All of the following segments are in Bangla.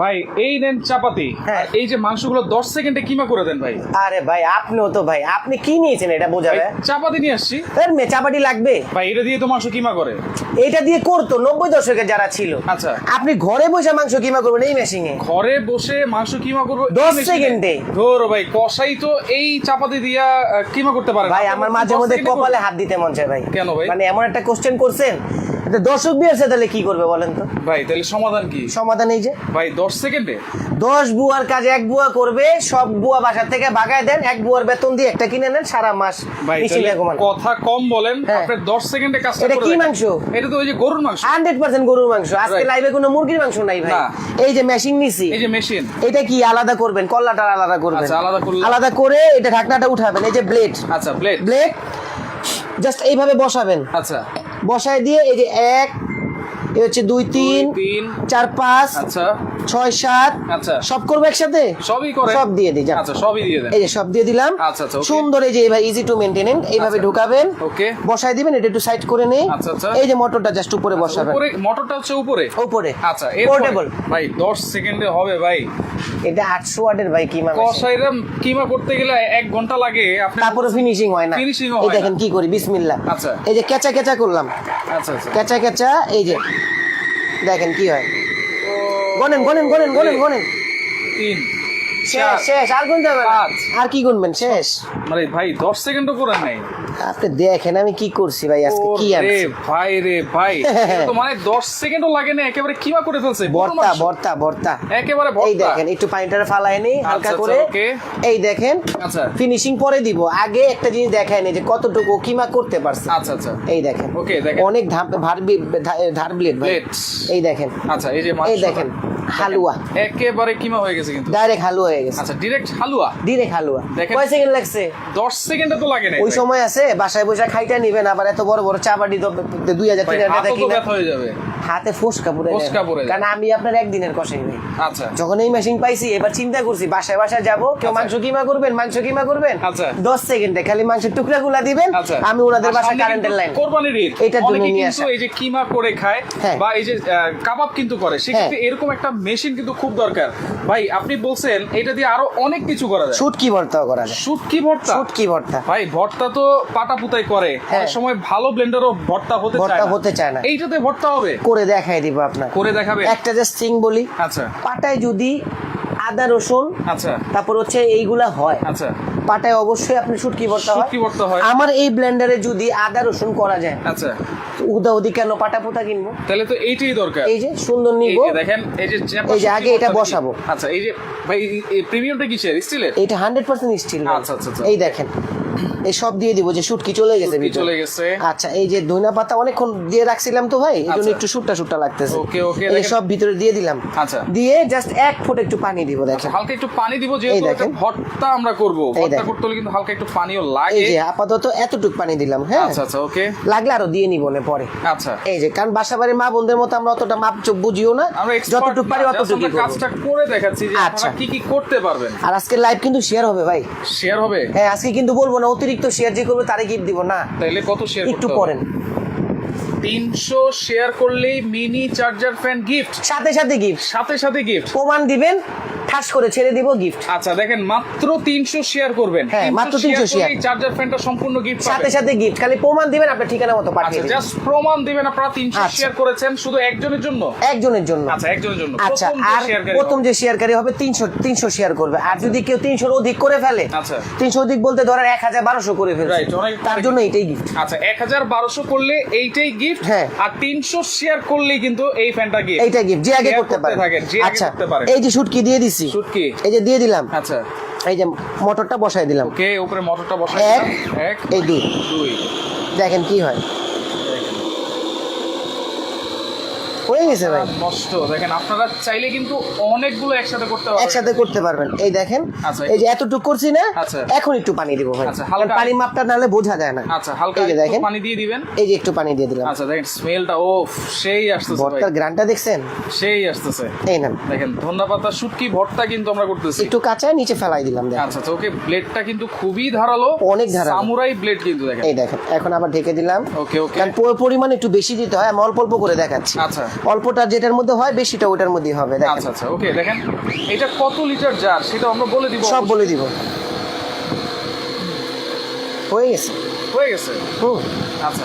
ভাই এই নেন চাপাতি। হ্যাঁ। এই যে মাংসগুলো দশ সেকেন্ডে কিমা করে দেন ভাই? আরে ভাই আপনিও তো ভাই আপনি কি নিয়েছেন এটা বোঝাবে চাপাতি নিয়ে আসছি। এর মেচাপাটি লাগবে? ভাই এটা দিয়ে তো মাংস কিমা করে? এটা দিয়ে করতো নব্বই দশকে যারা ছিল। আচ্ছা। আপনি ঘরে বসে মাংস কিমা করবেন এই মেশিনে ঘরে বসে মাংস কিমা করব এই দশ সেকেন্ডে। ধরো ভাই কষাই তো এই চাপাতি দিয়া কিমা করতে পারে ভাই আমার মাঝে মধ্যে কপালে হাত দিতে মন চায় ভাই। কেন ভাই? মানে এমন একটা কোশ্চেন করছেন দর্শক বিয়ে তাহলে কি করবে বলেন তো? ভাই তাহলে সমাধান কি? সমাধান এই যে। ভাই দশ সেকেন্ডে? দশ বুয়ার কাজ এক বুয়া করবে সব বুয়া বাসার থেকে বাগায় দেন এক বুয়ার বেতন দিয়ে একটা কিনে নেন সারা মাস ভাই তাহলে কথা কম বলেন হ্যাঁ। আপনার দশ সেকেন্ডে কাজটা এটা কি মাংস? এটা তো ওই যে গরুর মাংস। হান্ড্রেড পার্সেন্ট গরুর মাংস। আজকে লাইভে কোনো মুরগির মাংস নাই ভাই। এই যে মেশিন নিছি। এই যে মেশিন এটা কি আলাদা করবেন? কল্লাটা আলাদা করবেন? আচ্ছা, আলাদা করলাম। আলাদা করে এটা ঢাকনাটা উঠাবেন এই যে ব্লেড আচ্ছা প্লেট ব্লেড জাস্ট এইভাবে বসাবেন। আচ্ছা। বসায় দিয়ে এই যে এক এই হচ্ছে দুই তিন চার পাঁচ আচ্ছা। ছয় সাত। আচ্ছা। সব করব একসাথে? সবই করে? সব দিয়ে দিই আচ্ছা সবই দিয়ে দেন। এই যে সব দিয়ে দিলাম। আচ্ছা, আচ্ছা, সুন্দর এই যে এইভাবে ইজি টু মেনটেনেন এইভাবে আচ্ছা। ঢুকাবেন। ওকে। বসায় দিবেন এটা একটু সাইড করে নেই। আচ্ছা, আচ্ছা। এই যে মোটরটা জাস্ট উপরে বসাবেন। উপরে মোটরটা হচ্ছে উপরে? উপরে। আচ্ছা পোর্টেবল ভাই 10 সেকেন্ডে হবে ভাই। এটা আটশো ওয়াটের ভাই কি মানে কিমা করতে গেলে এক ঘণ্টা লাগে। আপনি তারপরে ফিনিশিং হয় না। এই হয় দেখেন কি করি বিসমিল্লাহ। আচ্ছা। এই যে কেঁচা কেঁচা করলাম। আচ্ছা আচ্ছা। কেঁচা কেঁচা এই যে দেখেন কি হয়। গনেন গনেন গনেন গনেন গনেন তিন। শেষ শেষ আর গুনতে হবে আর কি গুনবেন? শেষ। মানে ভাই 10 সেকেন্ডও করেন নাই। আপনি দেখেন আমি কি করছি ভাই আজকে কি আনছি? ভাই রে ভাই। তো মানে 10 সেকেন্ডও লাগে না একেবারে কিমা করে ফেলছে। ভর্তা ভর্তা ভর্তা একেবারে এই দেখেন একটু পানিটা ফালাই নেই হালকা আচ্ছা, করে। এই দেখেন আচ্ছা। ফিনিশিং পরে দিব। আগে একটা জিনিস দেখায় নেই যে কতটুকু কিমা করতে পারছে। আচ্ছা আচ্ছা। এই দেখেন দেখেন। অনেক ধার ধার ব্লেড ভাই। এই দেখেন। আচ্ছা এই যে এই দেখেন। হালুয়া। একেবারে কিমা হয়ে গেছে কিন্তু। ডাইরেক্ট হালুয়া হয়ে গেছে। আচ্ছা ডিরেক্ট হালুয়া? ডিরেক্ট হালুয়া। কয় সেকেন্ড লাগছে? 10 সেকেন্ডে তো লাগে না ওই সময় আছে বাসায় বসে খাইটা নিবেন আবার এত বড় বড় তো দুই হাজার ভাই তিন হাজার হাতও টাকা কিনা হয়ে যাবে। হাতে ফোসকা পড়ে ফোস্কা পড়ে কারণ আমি আপনার একদিনের কষাই ভাই। আচ্ছা। যখন এই মেশিন পাইছি এবার চিন্তা করছি বাসায় বাসায় যাব কেউ আচ্ছা। মাংস কিমা করবেন মাংস কিমা করবেন? আচ্ছা। দশ সেকেন্ডে খালি মাংসের টুকরা গুলা দিবেন আচ্ছা। আমি ওনাদের বাসায় কারেন্টের লাইন কোরবানির ঈদ। এটার জন্য নিয়ে আসা। এই যে কিমা করে খায় হ্যাঁ। বা এই যে কাবাব কিন্তু করে সেক্ষেত্রে এরকম একটা মেশিন কিন্তু খুব দরকার। ভাই আপনি বলছেন এটা দিয়ে আরও অনেক কিছু করা যায়। শুটকি ভর্তাও করা যায়। শুটকি ভর্তা? শুটকি ভর্তা। ভাই ভর্তা তো পাটা পুতাই করে। হ্যাঁ। অনেক সময় ভালো ব্লেন্ডারও ভর্তা হতে চায় ভর্তা হতে চায় না। এইটাতে ভর্তা হবে? করে দেখাই দিব আপনার করে দেখাবে? একটা জাস্ট সিং বলি আচ্ছা। পাটায় যদি আদা রসুন আচ্ছা। তারপর হচ্ছে এইগুলা হয়। আচ্ছা। পাটায় অবশ্যই আপনি শুটকি ভর্তা হয়। ভর্তা হয়। আমার এই ব্লেন্ডারে যদি আদা রসুন করা যায় আচ্ছা। উদা উদি কেন পাটা পোতা কিনবো? তাহলে তো এইটাই দরকার। এই যে সুন্দর নিব। দেখেন এই যে এই যে আগে এটা বসাবো। আচ্ছা এই যে ভাই এই- প্রিমিয়ামটা কিসের? স্টিলের? এটা হান্ড্রেড পার্সেন্ট স্টিল আচ্ছা, আচ্ছা, আচ্ছা। এই দেখেন এই সব দিয়ে দিব যে শুটকি চলে গেছে ভিতরে। চলে গেছে। আচ্ছা এই যে পাতা অনেকক্ষণ দিয়ে রাখছিলাম তো ভাই এই জন্য আচ্ছা। একটু শুটটা শুটটা লাগতেছে। Okay, okay, এই সব ভিতরে দিয়ে দিলাম। আচ্ছা। দিয়ে জাস্ট এক ফুট একটু পানি দিব দেখেন। হালকা একটু পানি দিব যেহেতু। এটা ভর্তা আমরা করব। ভর্তা করতে হলে কিন্তু হালকা একটু পানিও এই যে আপাতত এতটুক পানি দিলাম হ্যাঁ? আচ্ছা আচ্ছা ওকে। লাগলে আরও দিয়ে নিব না পরে। আচ্ছা। এই যে কারণ বাসা বাড়ির মা বোনদের মতো আমরা অতটা মাপ চোখ বুঝিও না। যতটুকু পারি করব। কাজটা করে দেখাচ্ছি যে আচ্ছা। আপনারা কি কি করতে পারবেন। আর আজকে লাইভ কিন্তু শেয়ার হবে ভাই। শেয়ার হবে? হ্যাঁ আজকে কিন্তু বলব না অতিরিক্ত শেয়ার যে করবে তারে গিফট দিব না। তাহলে কত শেয়ার একটু পরেন। তিনশো শেয়ার করলেই মিনি চার্জার ফ্যান গিফট সাথে সাথে গিফট সাথে সাথে গিফট প্রমাণ দিবেন ঠাস করে ছেড়ে দিব গিফট আচ্ছা দেখেন মাত্র তিনশো শেয়ার করবেন। হ্যাঁ, মাত্র 300 share। চার্জার ফ্যানটা সম্পূর্ণ গিফট সাথে সাথে গিফট খালি প্রমাণ দিবেন আপনার ঠিকানা মতো পাঠিয়ে আচ্ছা দিবেন। জাস্ট প্রমাণ দিবেন আপনারা তিনশো আচ্ছা। শেয়ার করেছেন শুধু একজনের জন্য? একজনের জন্য। আচ্ছা একজনের জন্য। আচ্ছা আর প্রথম যে শেয়ারকারী হবে তিনশো তিনশো শেয়ার করবে। আর যদি কেউ তিনশোর অধিক করে ফেলে আচ্ছা। তিনশো অধিক বলতে ধরেন এক হাজার বারোশো করে ফেলছে। তার জন্য এটাই গিফট আচ্ছা এক হাজার বারোশো করলে এইটাই গিফট হ্যাঁ। আর তিনশো শেয়ার করলেই কিন্তু এই ফ্যানটা গিফট এইটা গিফট যে আগে করতে পারে। আচ্ছা এই যে শুটকি দিয়ে দিছি শুটকি এই যে দিয়ে দিলাম। আচ্ছা। এই যে মোটরটা বসাই দিলাম। ওকে উপরে মোটরটা বসাই এক দিলাম। এক এই দুই। দুই। দেখেন কি হয়। হয়ে গেছে ভাই। নষ্ট দেখেন আপনারা চাইলে কিন্তু অনেকগুলো একসাথে করতে পারবেন। একসাথে করতে পারবেন। এই দেখেন আচ্ছা। এই যে এতটুকু করছি না আচ্ছা। এখন একটু পানি দিব ভাই। আচ্ছা, হালকা- পানি মাপটা নাহলে বোঝা যায় না। আচ্ছা হালকা এই দেখেন পানি দিয়ে দিবেন। এই যে একটু পানি দিয়ে দিলাম। আচ্ছা দেখেন স্মেলটা ও সেই আসতেছে ভাই। ভর্তার গ্রানটা দেখছেন? সেই আসতেছে। এই নেন। দেখেন ধন্যা পাতা শুটকি ভর্তা কিন্তু আমরা করতেছি। একটু কাঁচা নিচে ফেলাই দিলাম দেখেন। আচ্ছা আচ্ছা ওকে ব্লেডটা কিন্তু খুবই ধারালো। অনেক ধারালো। সামুরাই ব্লেড কিন্তু দেখেন। এই দেখেন এখন আবার ঢেকে দিলাম। ওকে ওকে। কারণ পরিমাণ একটু বেশি দিতে হয় আমি অল্প অল্প করে দেখাচ্ছি। আচ্ছা। অল্পটা যেটার মধ্যে হয় বেশিটা ওটার মধ্যেই হবে দেখেন। আচ্ছা আচ্ছা ওকে দেখেন। এটা কত লিটার জার সেটা আমরা বলে দিব সব বলে দিব। হয়ে গেছে। হয়ে গেছে? হুম। আচ্ছা।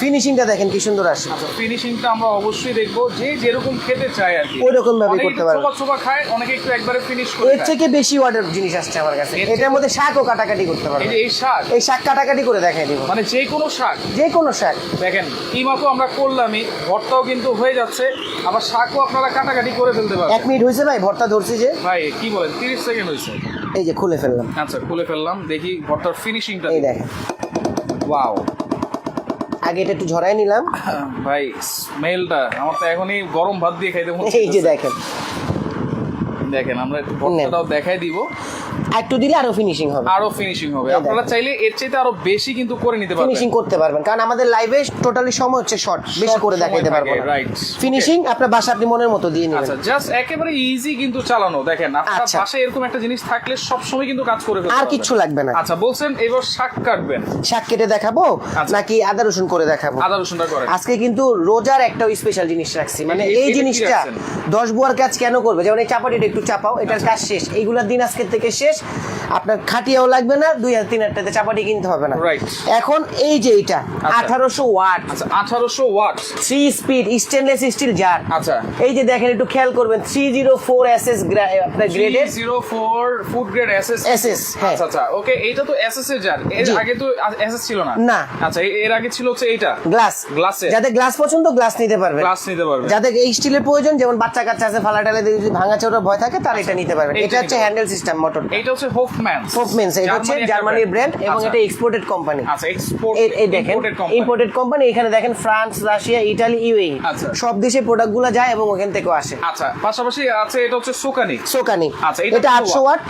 ফিনিশিংটা দেখেন কি সুন্দর আসে আচ্ছা ফিনিশিংটা আমরা অবশ্যই দেখব। যে যেরকম খেতে চায় আর কি। ওইরকম ভাবে করতে পারবে। চোপা চোপা খায় অনেকে একটু একবারে ফিনিশ করে এর থেকে বেশি অর্ডার জিনিস আসছে আমার কাছে। এটার মধ্যে শাকও কাটাকাটি করতে পারবে। এই শাক। এই শাক কাটাকাটি করে দেখাই দিব। মানে যে কোনো শাক। যে কোনো শাক। দেখেন কিমা তো আমরা করলামই ভর্তাও কিন্তু হয়ে যাচ্ছে। আবার শাকও আপনারা কাটাকাটি করে ফেলতে এক মিনিট হয়েছে ভাই ভর্তা ধরছি যে। ভাই কি বলেন? তিরিশ সেকেন্ড হয়েছে। এই যে খুলে ফেললাম। আচ্ছা খুলে ফেললাম দেখি ভর্তার ফিনিশিংটা এই দেখেন। ওয়াও আগে এটা একটু ঝরাই নিলাম। ভাই স্মেলটা আমার তো এখনই গরম ভাত দিয়ে খাইতে এই যে। দেখেন। দেখেন আমরা একটু ভর্তাটাও দেখাই দিব। একটু দিলে আরও ফিনিশিং হবে। আরও ফিনিশিং হবে। আপনারা চাইলে এর চাইতে আরও বেশি কিন্তু করে নিতে পারবেন। ফিনিশিং করতে পারবেন। কারণ আমাদের লাইভে টোটালি সময় হচ্ছে শর্ট বেশি করে দেখাইতে পারব না। রাইট ফিনিশিং আপনার বাসা আপনি মনের মতো দিয়ে নেবেন। আচ্ছা জাস্ট একেবারে ইজি কিন্তু চালানো। দেখেন আপনার আচ্ছা। এরকম একটা জিনিস থাকলে সব সময় কিন্তু কাজ করে আর। কিচ্ছু লাগবে না। আচ্ছা বলছেন এবার শাক কাটবেন। শাক কেটে দেখাবো আচ্ছা। নাকি আদা রসুন করে দেখাবো? আদা রসুনটা করেন। আজকে কিন্তু রোজার একটা স্পেশাল জিনিস রাখছি। মানে এই- জিনিসটা দশ বুয়ার কাজ কেন করবে? যেমন এই চাপাটিটা একটু চাপাও এটার আচ্ছা। কাজ শেষ। এইগুলোর দিন আজকের থেকে শেষ। আপনার খাটিয়াও লাগবে না দুই হাজার তিন হাজার চাপাটি কিনতে হবে না. এখন এই যে এটা আঠারোশো ওয়াট। আচ্ছা আঠারোশো watt. Three speed stainless steel jar. আচ্ছা। এই যে দেখেন একটু খেয়াল করবেন three zero four S S আপনার গ্রেডের zero four food grade SS SS, হ্যাঁ। আচ্ছা আচ্ছা। ওকে এইটা তো এসএস এর জার। এর আগে তো এসএস ছিল না? না। আচ্ছা এর আগে ছিল হচ্ছে এইটা? গ্লাস গ্লাসে যাদের গ্লাস পছন্দ গ্লাস নিতে পারবে গ্লাস নিতে পারবে যাদের এই স্টিলের প্রয়োজন যেমন বাচ্চা কাচ্চা আছে ফালা টালে যদি ভাঙা চোরা ভয় থাকে তারা এটা নিতে পারবেন এটা হচ্ছে হ্যান্ডেল সিস্টেম মোটর এইটা হচ্ছে হোফম্যান হোফমেন্স এটা হচ্ছে জার্মানির ব্র্যান্ড এবং এটা এক্সপোর্টেড কোম্পানি আচ্ছা এক্সপোর্ট এই দেখেন ইম্পোর্টেড কোম্পানি এখানে দেখেন ফ্রান্স রাশিয়া ইটালি ইউএই আচ্ছা। সব দেশে প্রোডাক্টগুলো যায় এবং ওখান থেকেও আসে। আচ্ছা পাশাপাশি আছে এটা হচ্ছে সোকানি সোকানি আচ্ছা, এটা এটা কত আটশো ওয়াট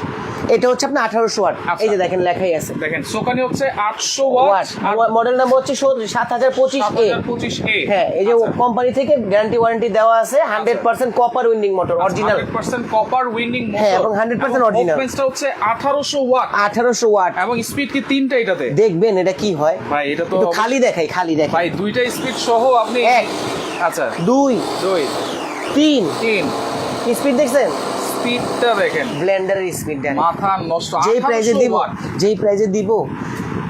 এটা হচ্ছে আপনার আঠারোশো ওয়াট। আচ্ছা। এই যে দেখেন লেখাই আছে। দেখেন সোকানি হচ্ছে আটশো ওয়াট। মডেল নাম্বার হচ্ছে সাত হাজার পঁচিশ এ। পঁচিশ এ। হ্যাঁ এই যে কোম্পানি থেকে গ্যারান্টি ওয়ারেন্টি দেওয়া আছে hundred percent copper winding motor original percent copper winding হ্যাঁ, এবং 100% original। হচ্ছে আঠারোশো ওয়াট আঠারোশো ওয়াট এবং স্পিড কি তিনটা এটাতে? দেখবেন এটা কি হয়। ভাই এটা তো খালি দেখাই খালি দেখাই। ভাই দুইটা স্পিড সহ আপনি এক। আচ্ছা। দুই দুই তিন। তিন। স্পিড দেখছেন? স্পিডটা দেখেন। ব্লেন্ডারের স্পিড দেখেন। মাথা নষ্ট। যেই প্রাইজে দিব যেই প্রাইজে দিব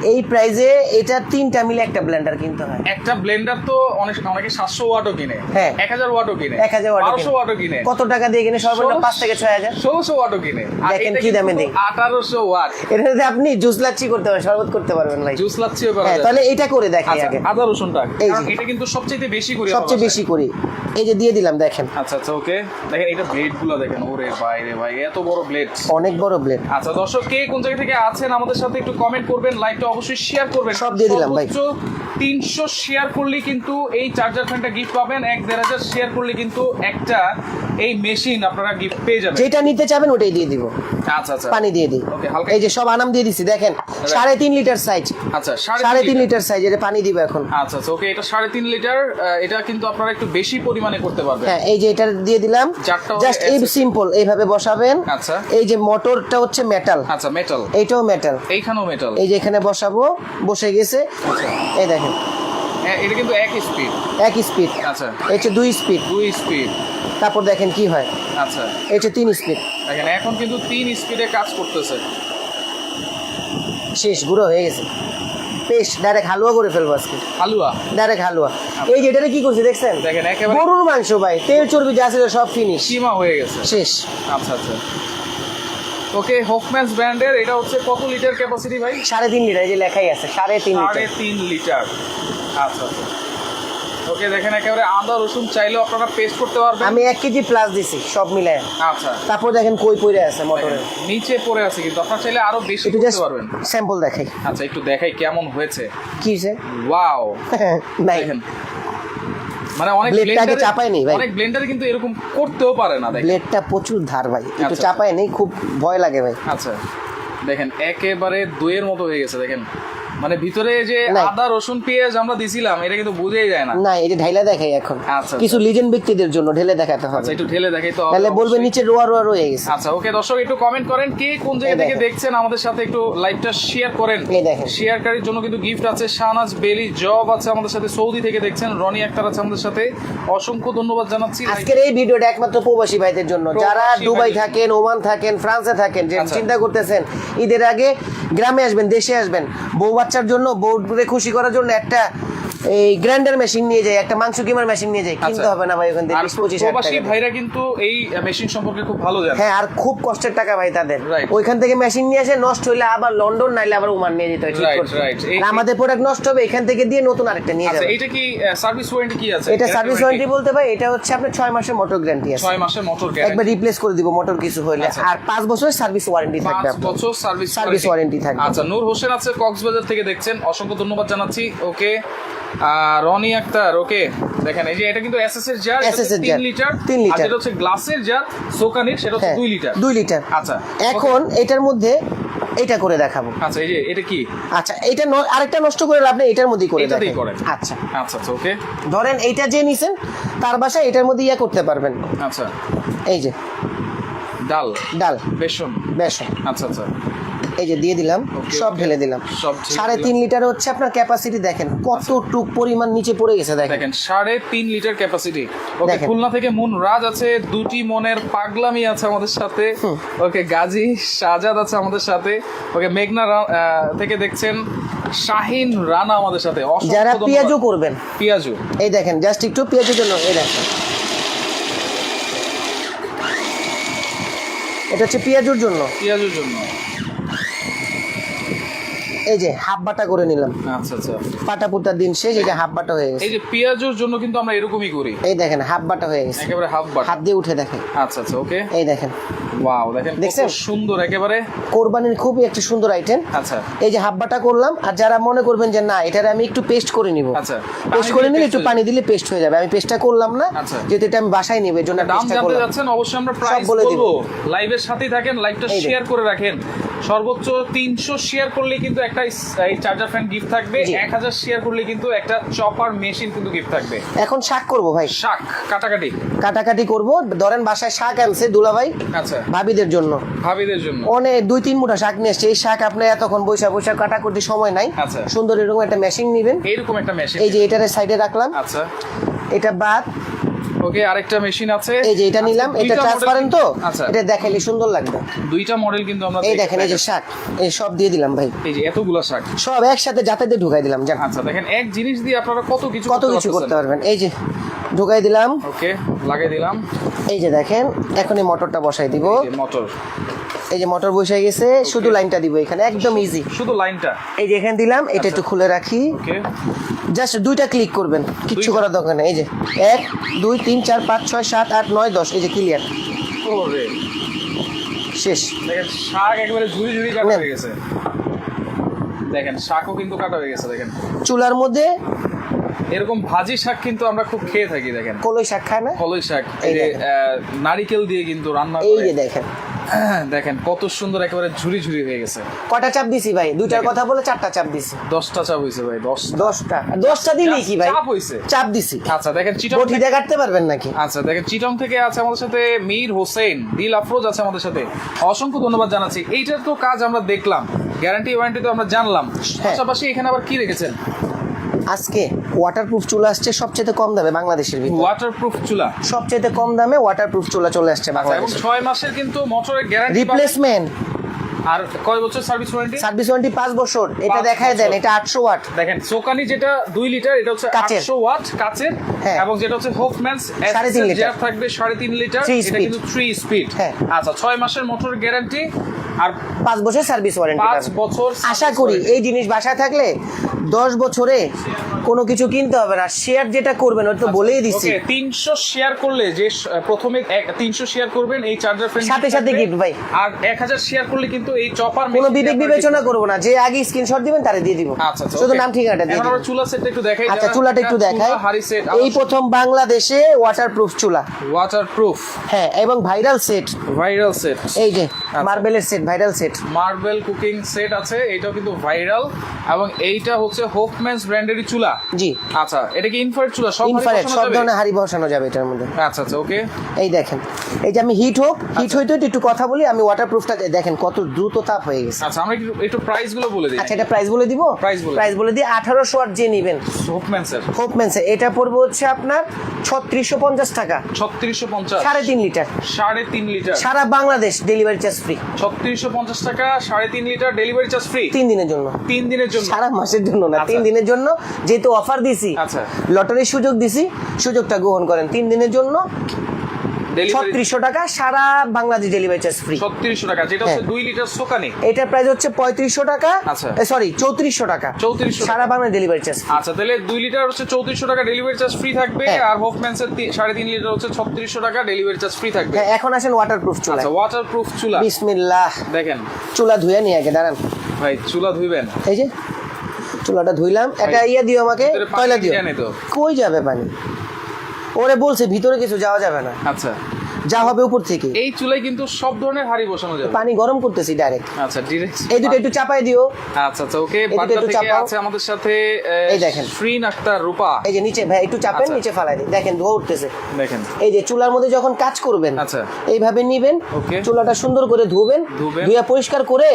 এই প্রাইজে এটা তিনটা মিলে একটা ব্লেন্ডার কিনতে হয়। একটা ব্লেন্ডার তো অনেক অনেকে সাতশো ওয়াটও কিনে হ্যাঁ। এক হাজার ওয়াটও কিনে এক হাজার ওয়াট বারোশো ওয়াটও কিনে। কত টাকা দিয়ে কিনে? সর্বনিম্ন ষোলোশো- পাঁচ থেকে ছয় হাজার। ষোলোশো ওয়াটও কিনে। দেখেন কি দামে দেই। আঠারোশো ওয়াট এটা যদি আপনি জুস লাচ্ছি করতে পারেন শরবত করতে পারবেন ভাই জুস লাচ্ছিও করা হ্যাঁ যায়। তাহলে এটা করে দেখাই আচ্ছা আগে। আদা রসুনটা এই কারণ এটা কিন্তু সবচেয়ে বেশি করি সবচেয়ে বেশি করি। এই যে দিয়ে দিলাম দেখেন। আচ্ছা আচ্ছা ওকে দেখেন এটা ব্লেডগুলো দেখেন ওরে বাইরে ভাই এত বড় ব্লেড অনেক বড় ব্লেড আচ্ছা দর্শক কে কোন জায়গা থেকে আছেন আমাদের সাথে একটু কমেন্ট করবেন লাইকটা অবশ্যই শেয়ার করবেন। সব দিয়ে দিলাম ভাই। তিনশো শেয়ার করলে কিন্তু এই চার্জার ফ্যানটা গিফট পাবেন। এক দেড় হাজার শেয়ার করলে কিন্তু একটা এই মেশিন আপনারা গিফট পেয়ে যাবেন। যেটা নিতে চাবেন ওটাই দিয়ে দিব। আচ্ছা আচ্ছা। পানি দিয়ে দিই। এই যে সব আনাম দিয়ে দিছি দেখেন সাড়ে তিন লিটার সাইজ আচ্ছা সাড়ে তিন লিটার সাইজ এটা পানি দিব এখন। আচ্ছা আচ্ছা ওকে এটা সাড়ে তিন লিটার এটা কিন্তু আপনারা একটু বেশি পরিমাণে করতে পারবেন। হ্যাঁ এই যে এটা দিয়ে দিলাম। জাস্ট এই সিম্পল এইভাবে বসাবেন। আচ্ছা। এই যে মোটরটা হচ্ছে মেটাল আচ্ছা মেটাল এইটাও মেটাল এইখানেও মেটাল এই যে এখানে বসাবো বসে গেছে। এই দেখেন। এটা কিন্তু এক স্পিড এক স্পিড আচ্ছা। এই হচ্ছে দুই স্পিড দুই স্পিড তারপর দেখেন কি হয়। আচ্ছা। এই হচ্ছে তিন স্পিড দেখেন এখন কিন্তু তিন স্পিডে কাজ করতেছে। শেষ গুঁড়ো হয়ে গেছে। পেশ ডাইরেক্ট হালুয়া করে ফেলব আজকে। হালুয়া? ডাইরেক্ট হালুয়া। এই যে এটারে কি করছে দেখছেন? দেখেন একেবারে গরুর মাংস ভাই তেল চর্বি যা ছিল সব ফিনিশ সীমা হয়ে গেছে। শেষ। আচ্ছা আচ্ছা। ওকে হফম্যান্স ব্র্যান্ডের এটা হচ্ছে কত লিটার ক্যাপাসিটি ভাই? সাড়ে তিন লিটার যে লেখাই আছে সাড়ে তিন সাড়ে লিটার তিন লিটার আচ্ছা আচ্ছা। ওকে দেখেন একেবারে আদা রসুন চাইলেও আপনারা পেস্ট করতে পারবেন। আমি এক কেজি প্লাস দিছি সব মিলায়। আচ্ছা। তারপর দেখেন কই পইরে আছে মোটরে। নিচে পড়ে আছে কিন্তু আপনারা চাইলে আরও বেশি করতে পারবেন। স্যাম্পল দেখাই। আচ্ছা একটু দেখাই কেমন হয়েছে। কি হয়েছে? ওয়াও দেখেন মানে অনেক ব্লেডটাকে চাপায় blender-এ- ভাই। অনেক ব্লেন্ডার কিন্তু এরকম করতেও পারে না ব্লেডটা প্রচুর ধার ভাই। একটু আচ্ছা। চাপায় নেই খুব ভয় লাগে ভাই। আচ্ছা। দেখেন একেবারে দুইয়ের মতো হয়ে গেছে দেখেন। মানে ভিতরে যে আদা রসুন পেঁয়াজ আমরা দিছিলাম এটা কিন্তু বুঝেই যায় না। না এটা ঢাইলা দেখাই এখন। আচ্ছা, কিছু লিজেন্ড ব্যক্তিদের জন্য ঢেলে দেখাতে হবে। আচ্ছা একটু ঢেলে দেখাই তো তাহলে নিচে রোয়া রোয়া রয়ে গেছে। আচ্ছা ওকে দর্শক একটু কমেন্ট করেন কে কোন জায়গা থেকে দেখছেন আমাদের সাথে একটু লাইভটা শেয়ার করেন। শেয়ারকারীর জন্য কিন্তু গিফট আছে শাহনাজ বেলি জব আছে আমাদের সাথে সৌদি থেকে দেখছেন রনি আক্তার আছে আমাদের সাথে। অসংখ্য ধন্যবাদ জানাচ্ছি। আজকের এই ভিডিওটা একমাত্র প্রবাসী ভাইদের জন্য। যারা দুবাই থাকেন ওমান থাকেন ফ্রান্সে থাকেন যে আচ্ছা। চিন্তা করতেছেন ঈদের আগে গ্রামে আসবেন দেশে আসবেন বাচ্চার জন্য বউকে খুশি করার জন্য একটা এই গ্রাইন্ডার মেশিন নিয়ে যায় একটা মাংস কিমার মেশিন নিয়ে যায় কিনতে আচ্ছা। হবে না ভাই ওখান থেকে বিশ পঁচিশ প্রবাসী ভাইরা কিন্তু এই মেশিন সম্পর্কে খুব ভালো জানে। হ্যাঁ আর খুব কষ্টের টাকা ভাই তাদের। ওইখান থেকে মেশিন নিয়ে আসে নষ্ট হইলে আবার লন্ডন নাইলে আবার ওমান নিয়ে যেতে হয় ঠিক করতে আমাদের প্রোডাক্ট নষ্ট হবে এখান থেকে দিয়ে নতুন আরেকটা নিয়ে আচ্ছা যাবে। এটা কি সার্ভিস ওয়ারেন্টি কি আছে? এটা সার্ভিস ওয়ারেন্টি বলতে ভাই এটা হচ্ছে আপনার ছয় মাসের মোটর গ্যারান্টি আছে। ছয় মাসের মোটর একবার রিপ্লেস করে দিব মোটর কিছু হইলে। আচ্ছা। আর পাঁচ বছরের সার্ভিস ওয়ারেন্টি থাকবে পাঁচ বছর সার্ভিস Service warranty থাকবে। আচ্ছা নূর হোসেন আছে কক্সবাজার থেকে দেখছেন। অসংখ্য ধন্যবাদ জানাচ্ছি। ওকে রনি আক্তার ওকে দেখেন এই যে এটা কিন্তু এসএস এর জার SS এর তিন jar, লিটার তিন আর লিটার। যেটা হচ্ছে গ্লাসের জার সোকানির সেটা হচ্ছে হ্যাঁ, দুই লিটার দুই লিটার আচ্ছা এখন এটার মধ্যে এটা করে দেখাবো। আচ্ছা এই যে এটা কি? আচ্ছা এটা আরেকটা নষ্ট করে লাভ নেই এটার মধ্যেই করে এটাতেই করেন। আচ্ছা। আচ্ছা আচ্ছা ওকে ধরেন এইটা যে নিছেন তার বাসায় এটার মধ্যে ইয়া করতে পারবেন। আচ্ছা। এই যে। ডাল। ডাল। বেসন। বেসন। আচ্ছা আচ্ছা। এই যে দিয়ে দিলাম সব ঢেলে দিলাম। সাড়ে তিন লিটার হচ্ছে আপনার ক্যাপাসিটি দেখেন কতটুক পরিমাণ নিচে পড়ে গেছে দেখেন। সাড়ে তিন লিটার ক্যাপাসিটি ওকে খুলনা থেকে মুন রাজ আছে দুটি মনের পাগলামি আছে আমাদের সাথে। ওকে গাজী শাহজাদ আছে আমাদের সাথে। ওকে মেঘনা থেকে দেখছেন শাহিন রানা আমাদের সাথে। যারা। পেঁয়াজও করবেন। পেঁয়াজু। এই দেখেন জাস্ট একটু পেঁয়াজের জন্য এই দেখেন। এটা হচ্ছে পেঁয়াজুর জন্য। পেঁয়াজুর জন্য। এই যে হাফ বাটা করে নিলাম। আচ্ছা আচ্ছা। পাটা পুটার দিন শেষ যে হাফ বাটা হয়ে গেছে। এই যে পেঁয়াজুর জন্য কিন্তু আমরা এরকমই করি। এই দেখেন হাফ বাটা হয়ে গেছে। একেবারে হাফ বাট। হাত দিয়ে উঠে দেখেন। আচ্ছা আচ্ছা ওকে। এই দেখেন। ওয়াও দেখেন দেখছেন? সুন্দর একেবারে। কোরবানির খুবই একটা সুন্দর আইটেম আচ্ছা। এই যে হাফ বাটা করলাম আর যারা মনে করবেন যে না এটার আমি একটু পেস্ট করে নিব। আচ্ছা। পেস্ট করে নিলে একটু পানি দিলে পেস্ট হয়ে যাবে। আমি পেস্টটা করলাম না আচ্ছা। যেহেতু এটা আমি বাসায় নিব এর জন্য দাম পেস্টটা করলাম। যাচ্ছেন অবশ্যই আমরা প্রাইস। বলব লাইভের সাথেই থাকেন লাইভটা শেয়ার করে রাখেন। সর্বোচ্চ তিনশো শেয়ার করলে কিন্তু একটা এই চার্জার ফ্যান গিফট থাকবে। এক হাজার শেয়ার করলে কিন্তু একটা চপার মেশিন কিন্তু গিফট থাকবে। এখন শাক করব ভাই। শাক কাটাকাটি। কাটাকাটি করব। ধরেন বাসায় শাক আনছে দুলাভাই আচ্ছা। ভাবিদের জন্য। ভাবিদের জন্য। অনেক দুই তিন মুঠা শাক নিয়ে এসছে। এই শাক আপনি এতক্ষণ বৈশা বৈশা কাটা করতে সময় নাই। আচ্ছা। সুন্দর এরকম একটা মেশিন নিবেন। এইরকম একটা মেশিন এই যে এটার সাইডে রাখলাম। আচ্ছা। এটা বাদ। ওকে আরেকটা মেশিন আছে। এই যে এটা আচ্ছা, নিলাম এটা ট্রান্সপারেন্ট তো? আচ্ছা। এটা দেখাইলে সুন্দর লাগবে। দুইটা মডেল কিন্তু আমরা এই দেখেন এই যে শাক এই সব দিয়ে দিলাম ভাই। এই যে এতগুলো শাক। সব একসাথে যাতে দিয়ে ঢুকাই দিলাম জান আচ্ছা দেখেন এক জিনিস দিয়ে আপনারা কত কিছু কত কিছু করতে পারবেন? এই যে ঢুকাই দিলাম। ওকে লাগিয়ে দিলাম। এই যে দেখেন এখন এই মোটরটা বসাই দিব। মোটর এই যে মোটর বসে গেছে শুধু লাইনটা দিব এখানে একদম ইজি শুধু লাইনটা এই যে এখানে দিলাম এটা একটু খুলে রাখি। ওকে জাস্ট দুইটা ক্লিক করবেন কিচ্ছু করার দরকার নেই। এই যে এক দুই তিন চার পাঁচ ছয় সাত আট নয় দশ এই যে ক্লিয়ার শেষ। দেখেন শাক একেবারে ঝুড়ি ঝুড়ি কাটা হয়ে গেছে। দেখেন শাকও কিন্তু কাটা হয়ে গেছে দেখেন। চুলার মধ্যে এরকম ভাজি শাক কিন্তু আমরা খুব খেয়ে থাকি দেখেন। কলই শাক খায় না? কলই শাক এই যে। নারিকেল দিয়ে কিন্তু রান্না এই যে দেখেন। দেখেন কত সুন্দর একেবারে ঝুড়ি ঝুরি হয়ে গেছে। কয়টা চাপ দিছি ভাই? দুইটার কথা বলে চারটা চাপ দিছি। দশটা চাপ হয়েছে ভাই দশ দশটা। দশটা দিলি কি ভাই? চাপ হয়েছে চাপ দিছি। আচ্ছা দেখেন চিটং বটি দেখাতে পারবেন নাকি? আচ্ছা দেখেন চিটং থেকে আছে আমাদের সাথে মীর হোসেন দিল আফরোজ আছে আমাদের সাথে। অসংখ্য ধন্যবাদ জানাচ্ছি। এইটার তো কাজ আমরা দেখলাম। গ্যারান্টি ওয়ারেন্টি তো আমরা জানলাম। হ্যাঁ। পাশাপাশি এখানে আবার কি রেখেছেন? আজকে ওয়াটারপ্রুফ চুলা আসছে সবচেয়ে কম দামে বাংলাদেশের ভিতরে। ওয়াটারপ্রুফ চুলা? সবচেয়ে কম দামে ওয়াটারপ্রুফ চুলা চলে আসছে বাংলাদেশে। এবং বাংলাদেশে ছয় মাসের কিন্তু মোটরের গ্যারান্টি রিপ্লেসমেন্ট আর কয় বছর সার্ভিস ওয়ারেন্টি সার্ভিস ওয়ারেন্টি পাঁচ বছর। এটা দেখায় দেন এটা আটশো ওয়াট। দেখেন সোকানি যেটা দুই লিটার এটা হচ্ছে কাচের। আটশো ওয়াট কাচের হ্যাঁ। এবং যেটা হচ্ছে তিন লিটার। থাকবে সাড়ে তিন লিটার এটা কিন্তু থ্রি স্পিড হ্যাঁ। আচ্ছা ছয় মাসের মোটর গ্যারান্টি আর পাঁচ বছর সার্ভিস ওয়ারেন্টি পাঁচ বছর আশা করি এই জিনিস বাসায় থাকলে দশ বছরে কোনো কিছু কিনতে হবে না। শেয়ার যেটা করবেন ওটা তো বলেই দিচ্ছি ওকে তিনশো শেয়ার করলে যে প্রথমে তিনশো শেয়ার করবেন এই চার্জার ফ্রেন্ড সাথে সাথে gift ভাই। আর এক হাজার শেয়ার করলে কিন্তু এই চপার কোনো বিবেক বিবেচনা করব না। যে আগে স্ক্রিনশট দিবেন তারে দিয়ে দিব। আচ্ছা আচ্ছা শুধু নাম ঠিকানাটা দিয়ে আমরা চুলা সেটটা একটু দেখাই আচ্ছা চুলাটা একটু দেখাই। এই প্রথম বাংলাদেশে ওয়াটারপ্রুফ চুলা। ওয়াটার প্রুফ হ্যাঁ এবং ভাইরাল সেট ভাইরাল সেট এই যে। মার্বেলের set viral set marble cooking set আছে এটাও কিন্তু ভাইরাল এবং এইটা হচ্ছে হোপম্যানস ব্র্যান্ডেরই চুলা। জি। আচ্ছা এটা কি ইনফ্রারেড চুলা? সব ইনফ্রারেড সব ধরনের হাড়ি বসানো যাবে এটার মধ্যে। আচ্ছা আচ্ছা ওকে এই দেখেন এই যে আমি হিট হোক হিট আচ্ছা। হইতে হইতে একটু কথা বলি আমি ওয়াটার প্রুফটা দেখেন কত দ্রুত তাপ হয়ে গেছে। আচ্ছা আমরা একটু একটু প্রাইসগুলো বলে দিই। আচ্ছা এটা প্রাইস বলে দিব? Price বলে প্রাইস বলে দিই আঠারোশো আর যে নিবেন। হোপম্যানসের হোপম্যানসে এটা পড়বে হচ্ছে আপনার ছত্রিশশো পঞ্চাশ টাকা। ছত্রিশশো পঞ্চাশ। সাড়ে তিন লিটার। সাড়ে তিন লিটার। সারা বাংলাদেশ ডেলিভারি চার্জ ফ্রি ছত্রিশশো পঞ্চাশ টাকা সাড়ে তিন লিটার ডেলিভারি চার্জ ফ্রি তিন দিনের জন্য। তিন দিনের জন্য। সারা মাসের জন্য না আচ্ছা। তিন দিনের জন্য যেহেতু অফার দিছি আচ্ছা। লটারির সুযোগ দিছি সুযোগটা গ্রহণ করেন। তিন দিনের জন্য ছত্রিশশো টাকা সারা বাংলাদেশ ডেলিভারি চার্জ ফ্রি ছত্রিশশো টাকা যেটা হচ্ছে হ্যাঁ। দুই লিটার সোকানি এটার প্রাইস হচ্ছে পঁয়ত্রিশশো টাকা। আচ্ছা। সরি চৌত্রিশশো টাকা। 3400 টাকা। সারা বাংলা ডেলিভারি চার্জ আচ্ছা তাহলে দুই লিটার হচ্ছে চৌত্রিশশো টাকা ডেলিভারি চার্জ ফ্রি থাকবে হ্যাঁ। আর হোপম্যানসের তি- সাড়ে তিন লিটার হচ্ছে ছত্রিশশো টাকা ডেলিভারি চার্জ ফ্রি থাকবে। হ্যাঁ এখন আসেন ওয়াটার প্রুফ চুলা। আচ্ছা ওয়াটার প্রুফ চুলা। বিসমিল্লাহ। দেখেন। চুলা ধুয়ে নিয়ে আগে দাঁড়ান। ভাই চুলা ধুইবেন। এই যে চুলাটা ধুইলাম। এটা ইয়ে দিও আমাকে কয়লা দিও। কই যাবে পানি? ওরে বলছে ভিতরে কিছু যাওয়া যাবে না। আচ্ছা। যা হবে উপর থেকে এই চুলায় কিন্তু সব ধরনের হাড়ি বসানো যাবে পানি গরম করতেছি ডাইরেক্ট আচ্ছা ডিরেক্ট এই দুটো একটু চাপাই দিও আচ্ছা আচ্ছা ওকে একটু থেকে। আছে আমাদের সাথে এই দেখেন। শ্রীন আক্তার রূপা এই যে নিচে ভাই একটু চাপেন আচ্ছা। নিচে ফালাই দিই দেখেন ধোয়া উঠতেছে দেখেন এই যে চুলার মধ্যে যখন কাজ করবেন আচ্ছা। এইভাবে নিবেন. চুলাটা সুন্দর করে ধুবেন। ধুয়ে পরিষ্কার করে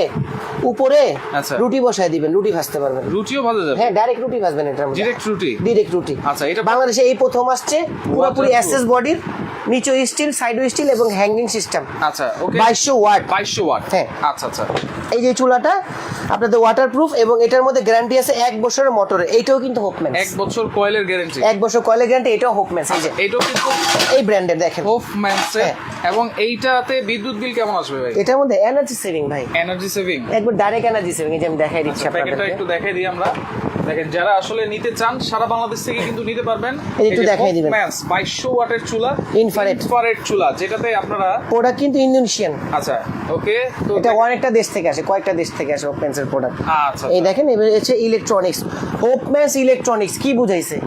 উপরে আচ্ছা। রুটি বসায় দিবেন রুটি ভাজতে পারবেন রুটিও ভাজা যাবে হ্যাঁ ডাইরেক্ট রুটি ভাজবেন এটার মধ্যে ডিরেক্ট রুটি ডিরেক্ট রুটি আচ্ছা, এটা- বাংলাদেশে এই প্রথম আসছে পুরোপুরি। এসএস বডির নিচে স্টিল সাইডও স্টিল এবং হ্যাঙ্গিং সিস্টেম আচ্ছা ওকে বাইশশো ওয়াট। বাইশশো ওয়াট। হ্যাঁ। আচ্ছা আচ্ছা। এই যে চুলাটা আপনাদের ওয়াটারপ্রুফ এবং এটার মধ্যে গ্যারান্টি আছে এক বছরের মোটরে এইটাও কিন্তু হোপম্যান এক বছর কয়েলের গ্যারেন্টি এক বছর কয়েলের গ্যারান্টি এটাও হোপম্যান এই যে। এইটাও কিন্তু এই ব্র্যান্ডের দেখেন। হ্যাঁ। এবং এইটাতে বিদ্যুৎ বিল কেমন আসবে ভাই? এটার মধ্যে এনার্জি সেভিং ভাই। এনার্জি সেভিং একবার ডাইরেক্ট এনার্জি সেভিং এই যে আমি দেখাই দিচ্ছি প্যাকেটটা একটু দেখাই দিই আমরা। দেখেন যারা আসলে নিতে চান সারা বাংলাদেশ থেকে কিন্তু নিতে পারবেন। এই একটু দেখাই দিবেন। বাইশশো ওয়াটের চুলা Infrared। ইনফ্রারেড চুলা যেটাতে আপনারা প্রোডাক্ট কিন্তু ইন্দোনেশিয়ান আচ্ছা ওকে তো এটা অনেকটা দেশ থেকে আসে কয়েকটা দেশ থেকে আসে হোপম্যান্সের প্রোডাক্ট আচ্ছা এই দেখেন এবার হচ্ছে ইলেকট্রনিক্স হোপম্যান্স ইলেকট্রনিক্স কি বুঝাইছে?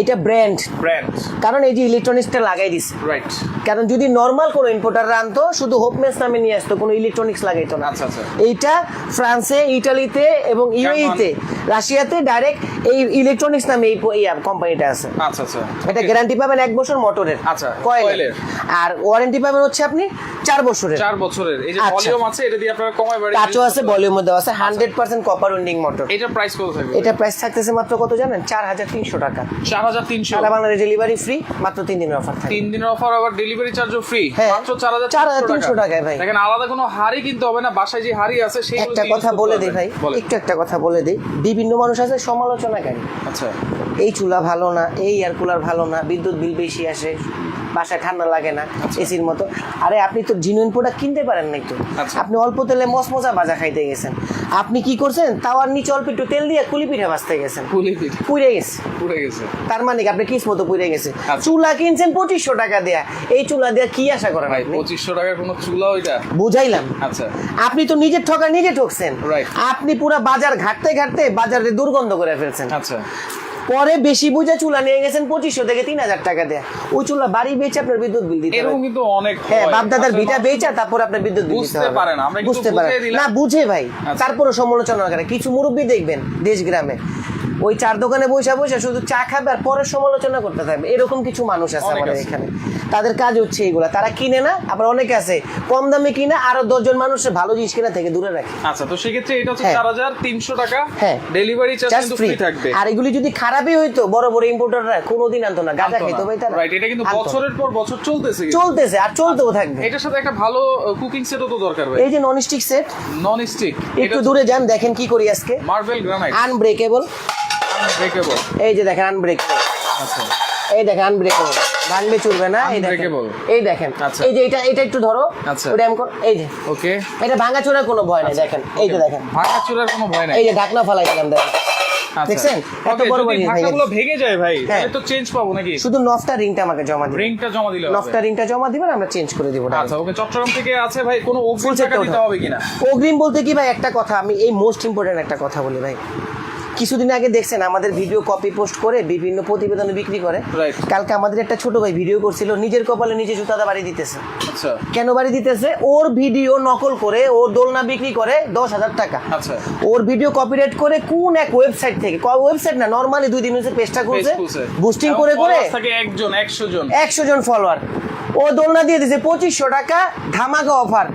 এটা ব্র্যান্ড ব্র্যান্ড কারণ এই যে ইলেকট্রনিক্সটা লাগাই দিছে। রাইট কারণ যদি নর্মাল কোনো ইম্পোর্টার আনতো শুধু হোপমেন্স নামে নিয়ে আসতো কোনো ইলেকট্রনিক্স লাগাইতো না। আচ্ছা, আচ্ছা। এইটা ফ্রান্সে ইটালিতে এবং ইউএইতে রাশিয়াতে ডাইরেক্ট এই ইলেকট্রনিক্স নামে এই কোম্পানিটা আছে। আচ্ছা আচ্ছা। এটা গ্যারান্টি পাবেন এক বছর মোটরের আচ্ছা, কয়েলের। আর ওয়ারেন্টি পাবেন হচ্ছে আপনি চার বছরের। চার বছরের। এই যে আচ্ছা। ভলিউম আছে এটা দিয়ে আপনারা কমায় বাড়ি কাঁচও আছে ভলিউমও দেওয়া আছে hundred percent copper winding motor এটা প্রাইস কত থাকবে? এটা প্রাইস থাকতেছে মাত্র কত জানেন? চার হাজার তিনশো টাকা। চার হাজার তিনশো। সারা বাংলাদেশ ডেলিভারি ফ্রি মাত্র তিন দিনের অফার তিন দিনের অফার আবার ডেলিভারি চার্জও ফ্রি হ্যাঁ। মাত্র চার হাজার 4,300 টাকায় ভাই। দেখেন আলাদা কোনো হাড়ি কিনতে হবে না বাসায় যে হাড়ি আছে সেই একটা কথা বলে দিই ভাই একটু একটা কথা বলে দিই। বিভিন্ন মানুষ আছে সমালোচনাকারী। আচ্ছা। এই চুলা ভালো না এই এয়ার কুলার ভালো না বিদ্যুৎ বিল বেশি আসে। বাসায় ঠান্ডা লাগে না আচ্ছা। এসির মতো। আরে আপনি তো জিনুইন প্রোডাক্ট কিনতে পারেন নাই তো। আচ্ছা। আপনি অল্প তেলে মসমজা ভাজা খাইতে গেছেন। আপনি কি করছেন? তাওয়ার নিচে অল্প একটু তেল দিয়ে কুলি পিঠা ভাজতে গেছেন। পুড়ে গেছে। পুড়ে গেছে। তার মানে কি? আপনি কিস মতো পুড়ে গেছে। আচ্ছা। চুলা কিনছেন পঁচিশশো টাকা দেয়া। এই চুলা দেয়া কি আশা করেন ভাই আপনি? পঁচিশশো টাকার কোনো চুলা ওইটা? বুঝাইলাম। আচ্ছা। আপনি তো নিজের ঠকা নিজে ঠকছেন। আপনি পুরা বাজার ঘাটতে ঘাটতে বাজারে দুর্গন্ধ করে ফেলছেন। আচ্ছা। পরে বেশি বুঝে চুলা নিয়ে গেছেন পঁচিশশো থেকে তিন হাজার টাকা দেয়। ওই চুলা বাড়ি বেচে আপনার বিদ্যুৎ বিল দিতে এরকম কিন্তু অনেক হ্যাঁ। বাপদাদার বিটা ভিটা বেচা তারপর আপনার বিদ্যুৎ বিল দিতে বুঝতে পারে না, বুঝতে পারে না বুঝে ভাই। আচ্ছা। তারপরে সমালোচনা করে কিছু মুরব্বী দেখবেন দেশ গ্রামে ওই চার দোকানে বসে বসে শুধু চা খাবে আর পরে সমালোচনা করতে থাকবে। এরকম কিছু মানুষ আছে আমাদের এখানে। তাদের কাজ হচ্ছে এগুলা তারা কিনে না আবার অনেকে আছে কম দামে কিনে আরও দশজন মানুষের ভালো জিনিস কিনা থেকে দূরে রাখে। আচ্ছা তো সেক্ষেত্রে এটা হচ্ছে হ্যাঁ। চার হাজার তিনশো টাকা হ্যাঁ। ডেলিভারি চার্জ ফ্রি থাকবে। আর এগুলি যদি খারাপই হইতো বড় বড় ইম্পোর্টাররা কোনোদিন আনতো না। গাঁজা খেতো ভাই তারা। রাইট এটা কিন্তু বছরের পর বছর চলতেছে চলতেছে আর চলতেও থাকবে। এটার সাথে একটা ভালো কুকিং সেটও তো দরকার ভাই। এই যে non stick set non stick একটু দূরে যান দেখেন কি করি আজকে। মার্বেল গ্রানাইট আনব্রেকেবল ব্রেকেবল এই যে দেখেন আনব্রেকেবল আচ্ছা। এই দেখেন আনব্রেকেবল ভাঙবে চুরবে না এই দেখেন। এই দেখেন। আচ্ছা। এই যে এটা এটা একটু ধরো। আচ্ছা। ওটা এমন এই যে। ওকে এটা ভাঙা চোরার কোনো ভয় নেই দেখেন। এই যে দেখেন। ভাঙা চুরার কোনো ভয় নাই। এই যে ঢাকনা ফালাই দিলাম দেখেন। দেখছেন? এত বড় বড় জিনিস ভেঙে যায় ভাই হ্যাঁ। তাহলে তো চেঞ্জ পাবো নাকি? শুধু নফটা রিংটা আমাকে জমা দিবেন। রিংটা জমা দিলে নফটা রিংটা জমা দিবেন আমরা চেঞ্জ করে দিব আচ্ছা ওকে চট্টগ্রাম থেকে আছে ভাই কোনো অগ্রিম Full set টাকা দিতে হবে। কিনা? অগ্রিম বলতে কি ভাই একটা কথা আমি এই মোস্ট ইম্পর্টেন্ট একটা কথা বলি ভাই। কিছুদিন আগে দেখছেন আমাদের ভিডিও কপি পোস্ট করে বিভিন্ন প্রতিবেদনে বিক্রি করে। কালকে আমাদের একটা ছোট ভাই ভিডিও করছিল নিজের কপালে নিজে জুতাদা বাড়ি দিতেছে। আচ্ছা। কেন বাড়ি দিতেছে? ওর ভিডিও নকল করে ওর দোলনা বিক্রি করে দশ হাজার টাকা। আচ্ছা। ওর ভিডিও কপিরাইট করে কোন এক ওয়েবসাইট থেকে ওয়েবসাইট না নর্মালি দুই দিন হচ্ছে পেজটা করছে খুলছে। বুস্টিং করে করে একজন একশো জন। একশো জন ফলোয়ার ও দোলনা দিয়ে দিয়েছে পঁচিশশো টাকা ধামাকা অফার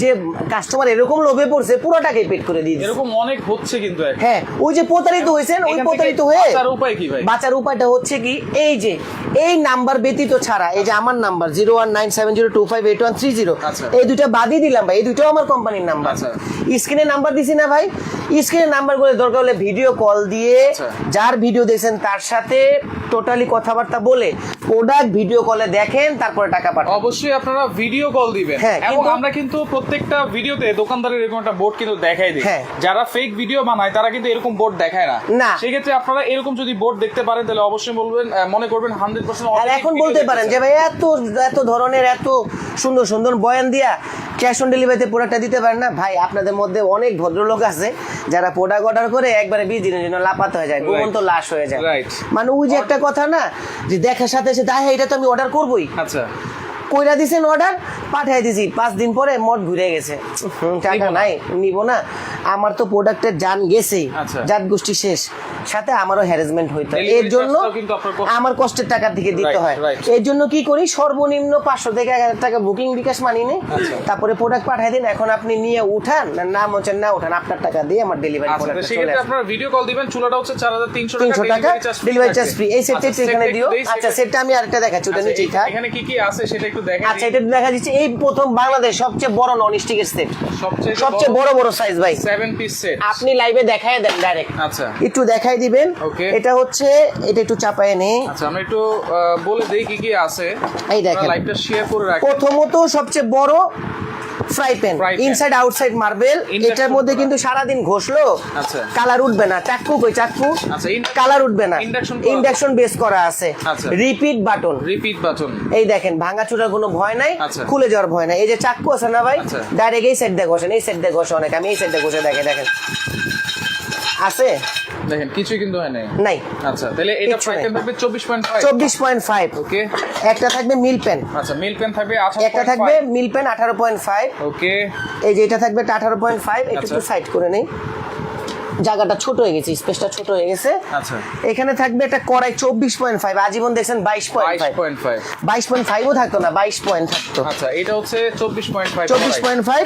যে কাস্টমার এরকম লোভে পড়ছে পুরো টাকাই পেড করে দিয়ে দিয়েছে এরকম অনেক হচ্ছে কিন্তু হ্যাঁ ওই যে প্রতারিত হয়েছেন ওই প্রতারিত হয়ে বাঁচার উপায় কি ভাই বাঁচার উপায়টা হচ্ছে কি এই যে এই নাম্বার ব্যতীত ছাড়া এই যে আমার number zero one nine seven zero two five eight one three zero. এই দুইটা বাদই দিলাম ভাই এই দুইটাও আমার কোম্পানির নাম্বার। স্ক্রিনে নাম্বার দিছি না ভাই স্ক্রিনে নাম্বার করে দরকার হলে ভিডিও কল দিয়ে আচ্ছা। যার ভিডিও দেখছেন তার সাথে টোটালি কথাবার্তা বলে প্রোডাক্ট ভিডিও কলে দেখেন তারপরে টাকা পাঠান। অবশ্যই আপনারা ভিডিও কল দিবেন। হ্যাঁ, এবং আমরা কিন্তু প্রত্যেকটা ভিডিওতে দোকানদারের এরকম একটা বোর্ড কিন্তু দেখাই দিই। হ্যাঁ। যারা ফেক ভিডিও বানায় তারা কিন্তু এরকম বোর্ড দেখায় না। না। সেক্ষেত্রে আপনারা এরকম যদি বোর্ড দেখতে পারেন তাহলে অবশ্যই বলবেন মনে করবেন হান্ড্রেড পার্সেন্ট আর এখন বলতে পারেন যে ভাই এত এত ধরনের এত সুন্দর সুন্দর বয়ান দিয়া ক্যাশ অন ডেলিভারিতে প্রোডাক্টটা দিতে পারেন না। ভাই আপনাদের মধ্যে অনেক ভদ্রলোক আছে যারা প্রোডাক্ট অর্ডার করে একবারে বিশ দিনের জন্য লাপাত হয়ে যায় ঘুমন্ত লাশ হয়ে যায়. মানে ওই যে একটা কথা না যে দেখার সাথে সাথে হ্যাঁ এটা তো আমি অর্ডার করবোই। আচ্ছা। কইরা দিছেন অর্ডার পাঠিয়ে দিছি। পাঁচ দিন পরে মদ ঘুরে গেছে। টাকা। নাই নিব না। আমার তো প্রোডাক্টের জান গেছেই। আচ্ছা। জাত গোষ্ঠী শেষ। সাথে আমারও হ্যারাসমেন্ট হইতো। এর জন্য আমার কষ্টের টাকা থেকে দিতে হয়। এর জন্য কি করি? সর্বনিম্ন পাঁচশো থেকে এক হাজার টাকা বুকিং বিকাশ মানি নেই আচ্ছা। তারপরে প্রোডাক্ট পাঠিয়ে দিন। এখন আপনি নিয়ে উঠান। না হচ্ছে না উঠান। আপনার টাকা দিয়ে আমার ডেলিভারি আচ্ছা আপনারা ভিডিও কল দিবেন। চুলাটা হচ্ছে চার হাজার তিনশো তিনশো টাকা ডেলিভারি চার্জ ফ্রি এই সেটটা আচ্ছা, এখানে দিও। আচ্ছা সেটটা আমি আরেকটা দেখাচ্ছি। ওটা নিচেই থাক। এখানে কি কি আছে সেটা আচ্ছা এটা দেখা দিচ্ছে। এই প্রথম বাংলাদেশ সবচেয়ে বড় নন স্টিকের সেট সবচেয়ে সবচেয়ে বড় বড় সাইজ ভাই। 7 পিস সেট আপনি লাইভে দেখায় দেন ডাইরেক্ট আচ্ছা। একটু দেখাই দিবেন। ওকে এটা হচ্ছে এটা একটু চাপায় নেই আচ্ছা আমরা একটু বলে দেই কি কি আছে। এই দেখেন। লাইভটা শেয়ার করে রাখেন প্রথমত সবচেয়ে বড় fry pan. Inside outside marble এটার মধ্যে কিন্তু সারাদিন ঘষলো। আচ্ছা। কালার উঠবে না। চাক্কু কই আচ্ছা, কালার উঠবে না। ইন্ডাকশন বেস করা আছে। আচ্ছা। রিপিট বাটন রিপিট বাটন এই দেখেন ভাঙা চুরার কোনো ভয় নাই আচ্ছা। খুলে যাওয়ার ভয় নাই। এই যে চাক্কু আছে না ভাই? আচ্ছা। ডাইরেক্ট এই সাইড দিয়ে ঘষেন এই সাইড দিয়ে ঘষে অনেক। আমি এই সাইড দিয়ে ঘষে দেখে দেখেন। আছে? দেখেন কিছু কিন্তু হয় নাই। নাই। আচ্ছা তাহলে এটা কিচ্ছু থাকবে চব্বিশ পয়েন্ট ফাইভ চব্বিশ পয়েন্ট ফাইভ ওকে একটা থাকবে মিল পেন। আচ্ছা মিল পেন থাকবে আঠারো একটা থাকবে মিল পেন আঠারো পয়েন্ট ফাইভ ওকে এই যে এটা থাকবে আঠারো পয়েন্ট ফাইভ একটু আচ্ছা। একটু সাইড করে নেই। জায়গাটা ছোট হয়ে গেছে স্পেসটা ছোট হয়ে গেছে। আচ্ছা। এখানে থাকবে একটা কড়াই চব্বিশ পয়েন্ট ফাইভ আজীবন দেখছেন বাইশ পয়েন্ট ফাইভ বাইশ পয়েন্ট ফাইভও থাকতো না বাইশ পয়েন্ট থাকতো। আচ্ছা এটা হচ্ছে চব্বিশ পয়েন্ট ফাইভ চব্বিশ পয়েন্ট ফাইভ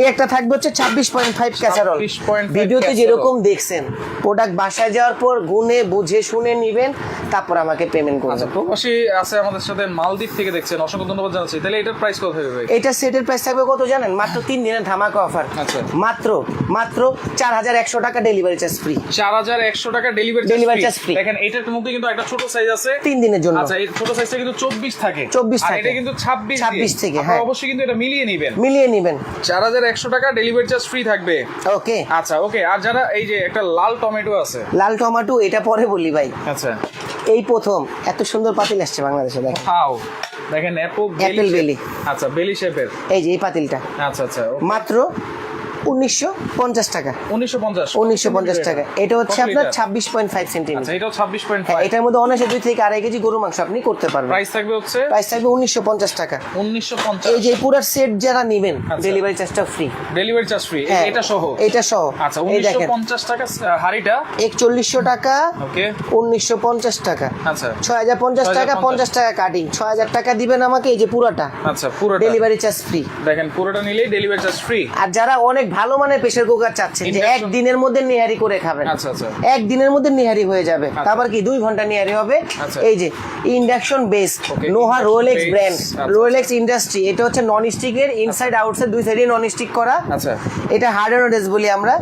এই একটা থাকবে হচ্ছে ছাব্বিশ পয়েন্ট ফাইভ ক্যাসারল 26.5 ভিডিওতে যেরকম দেখছেন প্রোডাক্ট বাসায় যাওয়ার পর গুনে বুঝে শুনে নিবেন তারপর আমাকে পেমেন্ট আচ্ছা করবেন প্রবাসী আছে আমাদের সাথে মালদ্বীপ থেকে দেখছেন অসংখ্য ধন্যবাদ জানাচ্ছি। তাহলে এটার প্রাইস কত হবে ভাই? এটা সেটের প্রাইস থাকবে কত জানেন? মাত্র তিন দিনের ধামাকা অফার আচ্ছা। মাত্র মাত্র চার হাজার একশো টাকা ডেলিভারি চার্জ ফ্রি চার হাজার একশো টাকা ডেলিভারি charge free। দেখেন এটার মধ্যে কিন্তু একটা ছোট সাইজ আছে। তিন দিনের জন্য। আচ্ছা এই ছোট সাইজটা কিন্তু চব্বিশ থাকে। 24 আর থাকে। এটা কিন্তু ছাব্বিশ 26 থেকে, হ্যাঁ। অবশ্যই কিন্তু এটা মিলিয়ে নিবেন। মিলিয়ে নেবেন। চার হাজার একশো টাকা ডেলিভারি চার্জ ফ্রি থাকবে। ওকে। আচ্ছা ওকে। আর যারা এই যে একটা লাল টমেটো আছে। লাল টমেটো এটা পরে বলি ভাই। আচ্ছা। এই প্রথম এত সুন্দর পাতিল আসছে বাংলাদেশে দেখেন। খাও দেখেন অ্যাপো Apple belly। আচ্ছা বেলি শেপের এই যে এই পাতিলটা। আচ্ছা আচ্ছা মাত্র উনিশশো পঞ্চাশ টাকা। উনিশশো পঞ্চাশ। উনিশশো পঞ্চাশ টাকা। এটা হচ্ছে আপনার ছাব্বিশ পয়েন্ট ফাইভ আচ্ছা সেন্টিমিটার এটাও ছাব্বিশ পয়েন্ট হ্যাঁ এটার মধ্যে দুই থেকে আড়াই কেজি গরু মাংস আপনি করতে পারবেন। প্রাইস থাকবে হচ্ছে? প্রাইস থাকবে উনিশশো পঞ্চাশ টাকা। উনিশশো পঞ্চাশ। এই যে পুরো সেট যারা নেবেন। ডেলিভারি চার্জটা ফ্রি ডেলিভারি চার্জ ফ্রি এটা সহ? এটা সহ। আচ্ছা উনিশশো পঞ্চাশ টাকা হাড়িটা? একচল্লিশশো টাকা। ওকে। উনিশশো পঞ্চাশ টাকা। আচ্ছা। ছয় হাজার পঞ্চাশ টাকা 6,050 পঞ্চাশ। টাকা কাটিং ছয় হাজার টাকা দিবেন আমাকে এই যে পুরোটা। আচ্ছা পুরোটা। ডেলিভারি চার্জ ফ্রি দেখেন পুরোটা নিলেই ডেলিভারি চার্জ ফ্রি আর যারা অনেক ভালো মানের প্রেসার কুকার চাচ্ছেন যে একদিনের মধ্যে নিহারি করে খাবেন। আচ্ছা, আচ্ছা। একদিনের মধ্যে নিহারি হয়ে যাবে। তারপর কি? দুই ঘণ্টা নিহারি হবে। আচ্ছা। এই যে ইন্ডাকশন বেস নোহা রোলেক্স ব্র্যান্ড আচ্ছা, রোলেক্স ইন্ডাস্ট্রি এটা হচ্ছে নন স্টিকের ইনসাইড আউটসাইড দুই সাইডে নন স্টিক করা। আচ্ছা। এটা হার্ড ডেস বলি আমরা।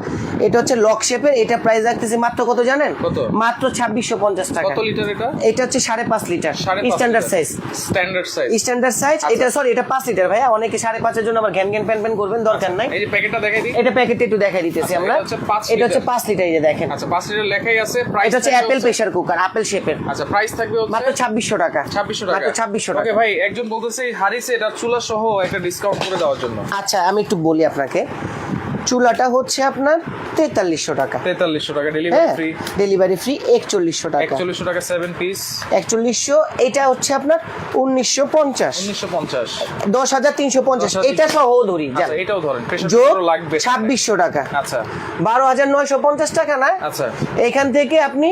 এটা হচ্ছে লক শেপের এটা প্রাইস রাখতেছি মাত্র কত জানেন? কত? মাত্র ছাব্বিশশো পঞ্চাশ টাকা। কত লিটার এটা? এটা হচ্ছে সাড়ে পাঁচ litre standard size standard size standard size আচ্ছা। এটা সরি এটা পাঁচ লিটার ভাইয়া। অনেকে সাড়ে পাঁচের জন্য আবার ঘ্যান ঘ্যান প্যান প্যান করবেন দরকার নাই। এই প্যাকেটটা দেখাই দিই। এটা প্যাকেটে একটু দেখাই দিতেছি আচ্ছা, আমরা। এটা হচ্ছে পাঁচ লিটার। পাঁচ লিটার এই দেখেন। আচ্ছা পাঁচ লিটার লেখাই আছে। প্রাইস এটা হচ্ছে অ্যাপেল প্রেসার কুকার আপেল শেপের আচ্ছা প্রাইস থাকবে মাত্র ছাব্বিশশো টাকা। ছাব্বিশশো টাকা। মাত্র ছাব্বিশশো টাকা। ওকে ভাই একজন বলতেছে হারিসে এটা চুলা সহ একটা ডিসকাউন্ট করে দেওয়ার জন্য। আচ্ছা আমি একটু বলি আপনাকে। চুলাটা হচ্ছে আপনার তেতাল্লিশশো টাকা। তেতাল্লিশশো টাকা ডেলিভারি ফ্রি ডেলিভারি ফ্রি একচল্লিশশো টাকা। একচল্লিশশো টাকা সেভেন পিস একচল্লিশশো এটা হচ্ছে আপনার উনিশশো পঞ্চাশ। উনিশশো পঞ্চাশ। দশ হাজার তিনশো পঞ্চাশ। এটা সহ ধরি আচ্ছা এটাও ধরেন যোগ লাগবে। ছাব্বিশশো টাকা। আচ্ছা। বারো হাজার নয়শো পঞ্চাশ টাকা না? আচ্ছা। এখান থেকে আপনি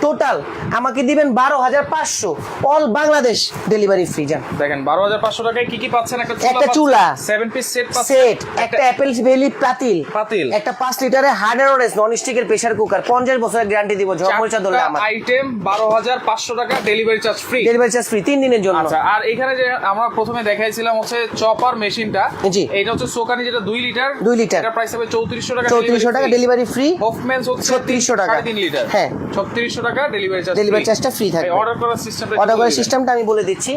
টোটাল আমাকে দিবেন বারো হাজার পাঁচশো অল বাংলাদেশ ডেলিভারি ফ্রি যান দেখেন বারো হাজার পাঁচশো টাকায় কি কি পাচ্ছেন একটা একটা চুলা। সেভেন পিস সেট সেট একটা অ্যাপেল ভ্যালি পাতিল পাতিল। একটা পাঁচ লিটারের হার্ড অ্যান্ড নন স্টিকের প্রেসার কুকার পঞ্চাশ বছরের গ্যারান্টি দিব ধরলে আমার আইটেম বারো হাজার পাঁচশো টাকা delivery charge free delivery charge free তিন দিনের জন্য আচ্ছা আর এখানে যে আমরা প্রথমে দেখাইছিলাম হচ্ছে চপার মেশিনটা জি। এটা হচ্ছে সোকানি যেটা দুই লিটার দুই লিটার। এটা প্রাইস হবে চৌত্রিশশো টাকা চৌত্রিশশো টাকা ডেলিভারি ফ্রি হফম্যানস হচ্ছে 3600 টাকা। তিন লিটার হ্যাঁ। ছত্রিশশো টাকা ডেলিভারি চার্জ ডেলিভারি চার্জটা ফ্রি থাকবে। অর্ডার করার সিস্টেমটা অর্ডার করার সিস্টেমটা আমি বলে দিচ্ছি।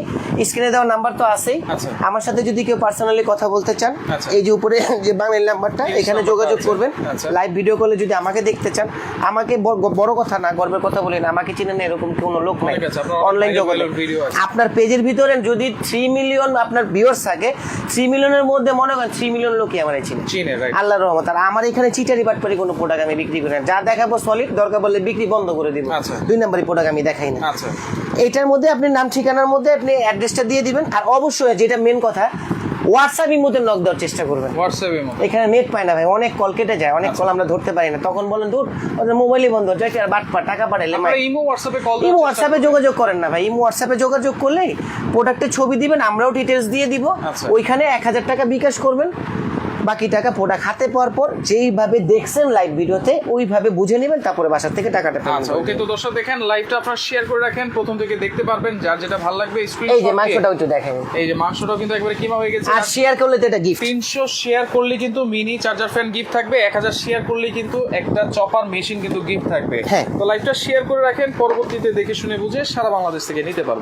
স্ক্রিনে দেওয়া নাম্বার তো আছেই। আচ্ছা। আমার সাথে যদি কেউ পার্সোনালি কথা বলতে চান আচ্ছা। এই যে উপরে যে বাংলার নাম্বারটা এখানে যোগাযোগ করবেন। আচ্ছা। লাইভ ভিডিও কলে যদি আমাকে দেখতে চান আমাকে বড় কথা না গর্বের কথা বলেন আমাকে চিনেন এরকম কোনো লোক নাই। আপনার অনলাইন যোগাযোগ। আপনার পেজের ভিতরে যদি থ্রি মিলিয়ন আপনার ভিউয়ার্স থাকে থ্রি মিলিয়নের মধ্যে মনে করেন থ্রি মিলিয়ন লোকই আমার চিনে। আল্লাহর রহমত। আর আমার এখানে চিটারি বাটপারি কোনো প্রোডাক্ট আমি বিক্রি করি না। যা দেখাবো সলিড দরকার বললে বিক্রি বন্ধ করে দিব। আচ্ছা। দুই নম্বরই প্রোডাক্ট আমি দেখাই না। আচ্ছা। এটার মধ্যে আপনি নাম ঠিকানার মধ্যে আপনি অ্যাড্রেসটা দিয়ে দিবেন। আর অবশ্যই যেটা মেন কথা হোয়াটসঅ্যাপের মধ্যে নক দেওয়ার চেষ্টা করবেন। হোয়াটসঅ্যাপের মধ্যে। এখানে নেট পায় না ভাই অনেক কল কেটে যায় অনেক কল আমরা ধরতে পারি না। তখন বলেন দূর ওদের মোবাইলই বন্ধ হচ্ছে আর বাটপা টাকা পাঠাইলে ইমো হোয়াটসঅ্যাপে কল ইমো হোয়াটসঅ্যাপে যোগাযোগ করেন না ভাই। ইমো হোয়াটসঅ্যাপে যোগাযোগ করলেই প্রোডাক্টের ছবি দিবেন আমরাও ডিটেলস দিয়ে দিব। আচ্ছা। ওইখানে এক হাজার টাকা বিকাশ করবেন। বাকি টাকা প্রোডাক্ট হাতে পাওয়ার পর যেইভাবে দেখছেন লাইভ ভিডিওতে ওইভাবে বুঝে নেবেন তারপরে বাসার থেকে টাকাটা আচ্ছা ওকে তো দর্শক দেখেন লাইভটা আপনারা শেয়ার করে রাখেন। প্রথম থেকে দেখতে পারবেন যার যেটা ভালো লাগবে স্ক্রিন এই যে মাংসটাও একটু দেখেন। এই যে মাংসটাও কিন্তু একবারে কিমা হয়ে গেছে। আর শেয়ার করলে তো এটা গিফট তিনশো শেয়ার করলে কিন্তু মিনি চার্জার ফ্যান গিফট থাকবে এক হাজার শেয়ার করলে কিন্তু একটা চপার মেশিন কিন্তু গিফট থাকবে। হ্যাঁ। তো লাইভটা শেয়ার করে রাখেন পরবর্তীতে দেখে শুনে বুঝে সারা বাংলাদেশ থেকে নিতে পারবেন।